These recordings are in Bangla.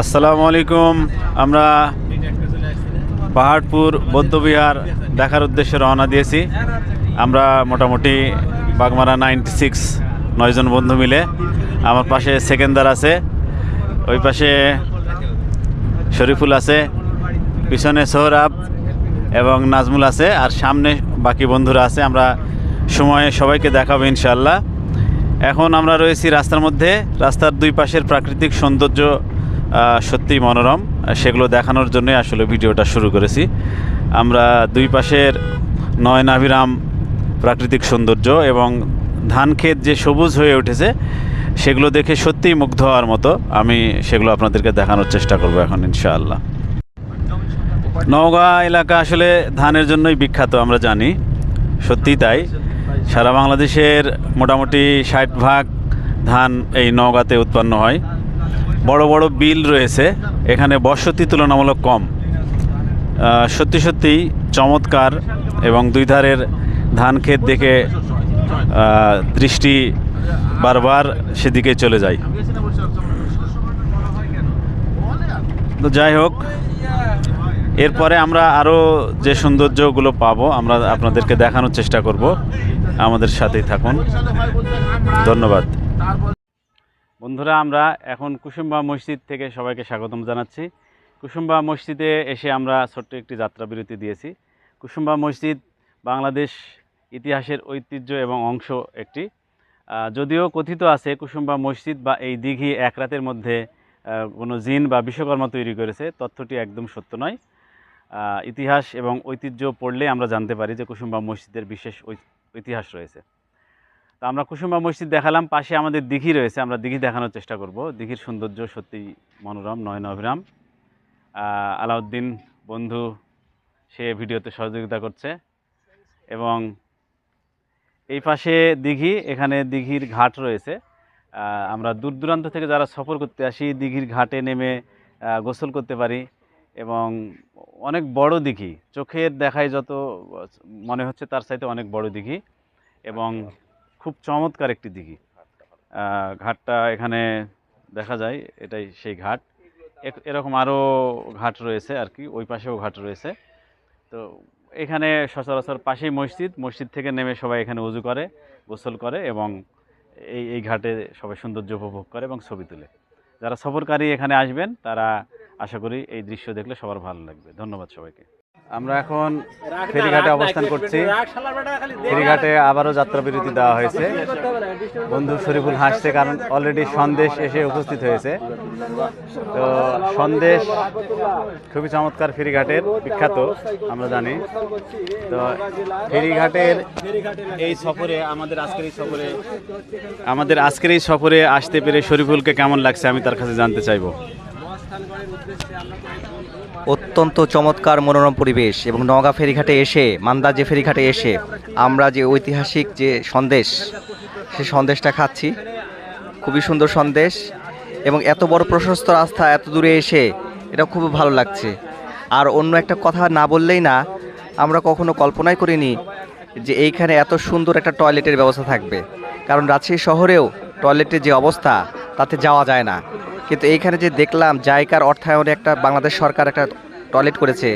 আসসালামু আলাইকুম। আমরা পাহাড়পুর, বৌদ্ধবিহার দেখার উদ্দেশ্যে রওনা দিয়েছি। আমরা মোটামুটি বাগমারা নাইনটি সিক্স নয়জন বন্ধু মিলে। আমার পাশে সেকেন্দার আছে, ওই পাশে শরীফুল আছে, পিছনে সোহরাব এবং নাজমুল আছে, আর সামনে বাকি বন্ধুরা আছে। আমরা সময়ে সবাইকে দেখাবো ইনশাল্লাহ এখন আমরা রয়েছি রাস্তার মধ্যে। রাস্তার দুই পাশের প্রাকৃতিক সৌন্দর্য সত্যিই মনোরম। সেগুলো দেখানোর জন্য আসলে ভিডিওটা শুরু করেছি। আমরা দুই পাশের নয়নাভিরাম প্রাকৃতিক সৌন্দর্য এবং ধান ক্ষেত যে সবুজ হয়ে উঠেছে, সেগুলো দেখে সত্যিই মুগ্ধ হওয়ার মতো আমি সেগুলো আপনাদেরকে দেখানোর চেষ্টা করব এখন, ইনশাআল্লাহ। নওগাঁ এলাকা আসলে ধানের জন্যই বিখ্যাত, আমরা জানি। সত্যিই তাই। সারা বাংলাদেশের মোটামুটি ষাট ভাগ ধান এই নওগাঁতে উৎপন্ন হয়। বড় বড় বিল রয়েছে। এখানে বসতি তুলনামূলক কম। সত্যি সত্যিই চমৎকার এবং দুই ধারের ধান ক্ষেত দেখে দৃষ্টি বারবার সেদিকে চলে যায়। তো যাই হোক, এরপরে আমরা আরও যে সৌন্দর্যগুলো পাবো, আমরা আপনাদেরকে দেখানোর চেষ্টা করব। আমাদের সাথেই থাকুন। ধন্যবাদ। বন্ধুরা, আমরা এখন কুসুম্বা মসজিদ থেকে সবাইকে স্বাগতম জানাচ্ছি। কুসুম্বা মসজিদে এসে আমরা ছোট্ট একটি যাত্রা বিরতি দিয়েছি। কুসুম্বা মসজিদ বাংলাদেশ ইতিহাসের ঐতিহ্য এবং অংশ একটি। যদিও কথিত আছে, কুসুম্বা মসজিদ বা এই দিঘি এক রাতের মধ্যে কোনো জিন বা বিশ্বকর্মা তৈরি করেছে, তথ্যটি একদম সত্য নয়। ইতিহাস এবং ঐতিহ্য পড়লে আমরা জানতে পারি যে কুসুম্বা মসজিদের বিশেষ ঐ- ইতিহাস রয়েছে। তো আমরা কুসুম্বা মসজিদ দেখালাম, পাশে আমাদের দিঘি রয়েছে, আমরা দিঘি দেখানোর চেষ্টা করব। দিঘির সৌন্দর্য সত্যি মনোরম নয়ন অভিরাম আলাউদ্দিন বন্ধু, সে ভিডিওতে সহযোগিতা করছে। এবং এই পাশে দিঘি, এখানে দিঘির ঘাট রয়েছে। আমরা দূর দূরান্ত থেকে যারা সফর করতে আসি, দিঘির ঘাটে নেমে গোসল করতে পারি। এবং অনেক বড় দিঘি, চোখের দেখায় যত মনে হচ্ছে তার চাইতে অনেক বড় দিঘি। এবং খুব চমৎকার একটি দিঘি। ঘাটটা এখানে দেখা যায়, এটাই সেই ঘাট। এরকম আরও ঘাট রয়েছে আর কি, ওই পাশেও ঘাট রয়েছে। তো এখানে সচরাচর পাশেই মসজিদ মসজিদ থেকে নেমে সবাই এখানে উজু করে, গোসল করে এবং এই এই ঘাটে সবাই সৌন্দর্য উপভোগ করে এবং ছবি তোলে। যারা সফরকারী এখানে আসবেন, তারা আশা করি এই দৃশ্য দেখলে সবার ভালো লাগবে। ধন্যবাদ সবাইকে। আমরা এখন ফেরিঘাটে অবস্থান করছি। ফেরিঘাটে আবারও যাত্রা বিরতি দেওয়া হয়েছে। বন্ধু শরীফুল হাসছে কারণ অলরেডি সন্দেশ এসে উপস্থিত হয়েছে। তো সন্দেশ খুবই চমৎকার ফেরিঘাটের বিখ্যাত আমরা জানি। তো ফেরিঘাটের এই সফরে আমাদের আজকের এই সফরে আমাদের আজকের এই সফরে আসতে পেরে শরীফুলকে কেমন লাগছে আমি তার কাছে জানতে চাইব। অত্যন্ত চমৎকার মনোরম পরিবেশ এবং নওগাঁ ফেরিঘাটে এসে মান্দা যে ফেরিঘাটে এসে আমরা যে ঐতিহাসিক যে সন্দেশ, সে সন্দেশটা খাচ্ছি। খুবই সুন্দর সন্দেশ এবং এত বড় প্রশস্ত রাস্তা এত দূরে এসে এটা খুব ভালো লাগছে। আর অন্য একটা কথা না বললেই না, আমরা কখনো কল্পনাই করিনি যে এইখানে এত সুন্দর একটা টয়লেটের ব্যবস্থা থাকবে। কারণ রাজশাহী শহরেও টয়লেটের যে অবস্থা, তাতে যাওয়া যায় না। কিন্তু এইখানে যে দেখলাম জায়গার অর্থায়নে একটা বাংলাদেশ সরকার একটা টয়লেট করেছে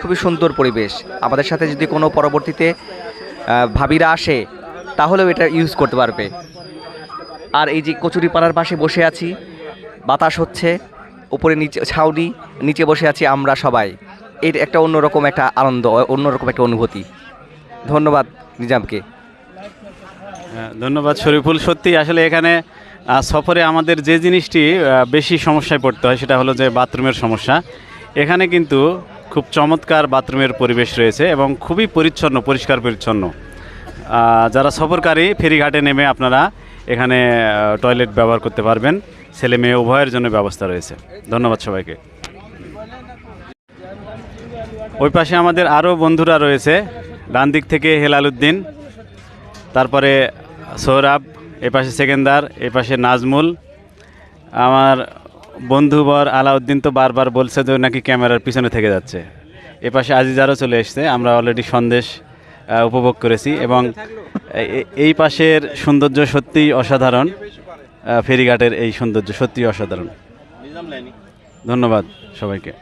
খুবই সুন্দর পরিবেশ। আমাদের সাথে যদি কোনো পরবর্তীতে ভাবিরা আসে তাহলেও এটা ইউজ করতে পারবে। আর এই যে কচুরিপাড়ার পাশে বসে আছি বাতাস হচ্ছে উপরে নিচে ছাউনি নিচে বসে আছি আমরা সবাই। এর একটা অন্যরকম একটা আনন্দ অন্যরকম একটা অনুভূতি। ধন্যবাদ নিজামকে। হ্যাঁ, ধন্যবাদ শরীফুল। সত্যি আসলে এখানে সফরে আমাদের যে জিনিসটি বেশি সমস্যায় পড়তে হয় সেটা হলো যে বাথরুমের সমস্যা। এখানে কিন্তু খুব চমৎকার বাথরুমের পরিবেশ রয়েছে এবং খুবই পরিচ্ছন্ন, পরিষ্কার পরিচ্ছন্ন। যারা সফরকারী, ফেরিঘাটে নেমে আপনারা এখানে টয়লেট ব্যবহার করতে পারবেন। ছেলে মেয়ে উভয়ের জন্য ব্যবস্থা রয়েছে। ধন্যবাদ সবাইকে। ওই পাশে আমাদের আরও বন্ধুরা রয়েছে ডান দিক থেকে হেলাল উদ্দিন, তারপরে সৌরভ এ পাশে সেকেন্দার এ পাশে নাজমুল। আমার বন্ধুবর আলাউদ্দিন তো বারবার বলছে যে নাকি ক্যামেরার পিছনে থেকে যাচ্ছে। এ পাশে আজিজারও চলে এসছে, আমরা অলরেডি সন্দেশ উপভোগ করেছি এবং এই পাশের সৌন্দর্য সত্যিই অসাধারণ। ফেরিঘাটের এই সৌন্দর্য সত্যিই অসাধারণ। ধন্যবাদ সবাইকে।